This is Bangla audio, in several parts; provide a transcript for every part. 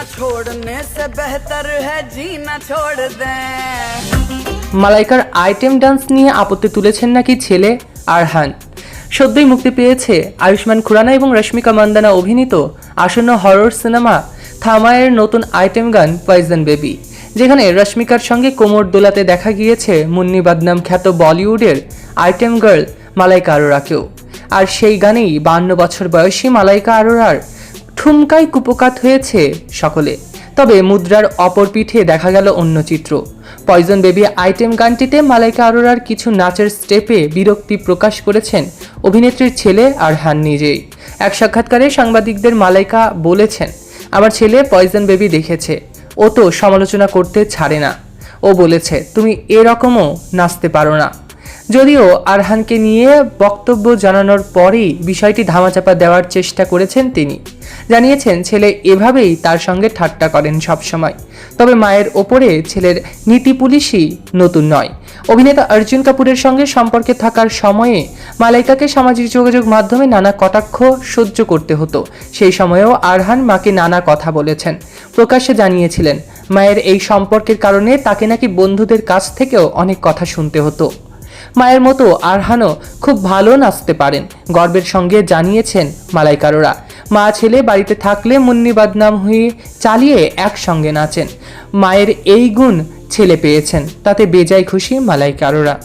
छोड़ने से बेहतर है जीना छोड़ दें মালাইকার আইটেম ডান্স নিয়ে আপত্তি তুলেছেন নাকি ছেলে আরহান সদ্যই মুক্তি পেয়েছে আয়ুষ্মান খুরানা এবং রশ্মিকা মান্দানা অভিনীত আসন্ন হরর সিনেমা থামায়ের নতুন আইটেম গান পয়জন বেবি যেখানে রশ্মিকার সঙ্গে কোমর দোলাতে দেখা গিয়েছে মুন্নি বাদনাম খ্যাত বলিউডের আইটেম গার্ল মালাইকা আরোরাকেও আর সেই গানেই বান্ন বছর বয়সী মালাইকা আরোরার ঠুমকাই কুপকাত হয়েছে সকলে। তবে মুদ্রার অপর পিঠে দেখা গেল অন্য চিত্র। পয়জন বেবি আইটেম গানটিতে মালাইকা আরোরার কিছু নাচের স্টেপে বিরক্তি প্রকাশ করেছেন অভিনেত্রীর ছেলে আর হান নিজেই। এক সাক্ষাৎকারে সাংবাদিকদের মালাইকা বলেছেন, আমার ছেলে পয়জন বেবি দেখেছে। ও তো সমালোচনা করতে ছাড়ে না। ও বলেছে, তুমি এরকমও নাচতে পারো না। যদিও আরহানকে নিয়ে বক্তব্য জানানোর পরেই বিষয়টি ধামাচাপা দেওয়ার চেষ্টা করেছেন তিনি। জানিয়েছেন, ছেলে এভাবেই তার সঙ্গে ঠাট্টা করেন সবসময়। তবে মায়ের ওপরে ছেলের নীতি পুলিশই নতুন নয়। অভিনেতা অর্জুন কাপুরের সঙ্গে সম্পর্কে থাকার সময়ে মালাইকাকে সামাজিক যোগাযোগ মাধ্যমে নানা কটাক্ষ সহ্য করতে হতো। সেই সময়েও আরহান মাকে নানা কথা বলেছেন। প্রকাশ্যে জানিয়েছিলেন, মায়ের এই সম্পর্কের কারণে তাকে নাকি বন্ধুদের কাছ থেকেও অনেক কথা শুনতে হতো। মায়ের মতো আরহানও খুব ভালো নাচতে পারেন, গর্বের সঙ্গে জানিয়েছেন মালাইকারোরা। মা ছেলে বাড়িতে থাকলে মুন্নি বাদনাম হয়ে চালিয়ে একসঙ্গে নাচেন। মায়ের এই গুণ ছেলে পেয়েছেন, তাতে বেজায় খুশি মালাইকারোরা।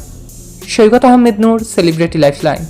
Saikat Ahmed Noor, celebrity lifeline.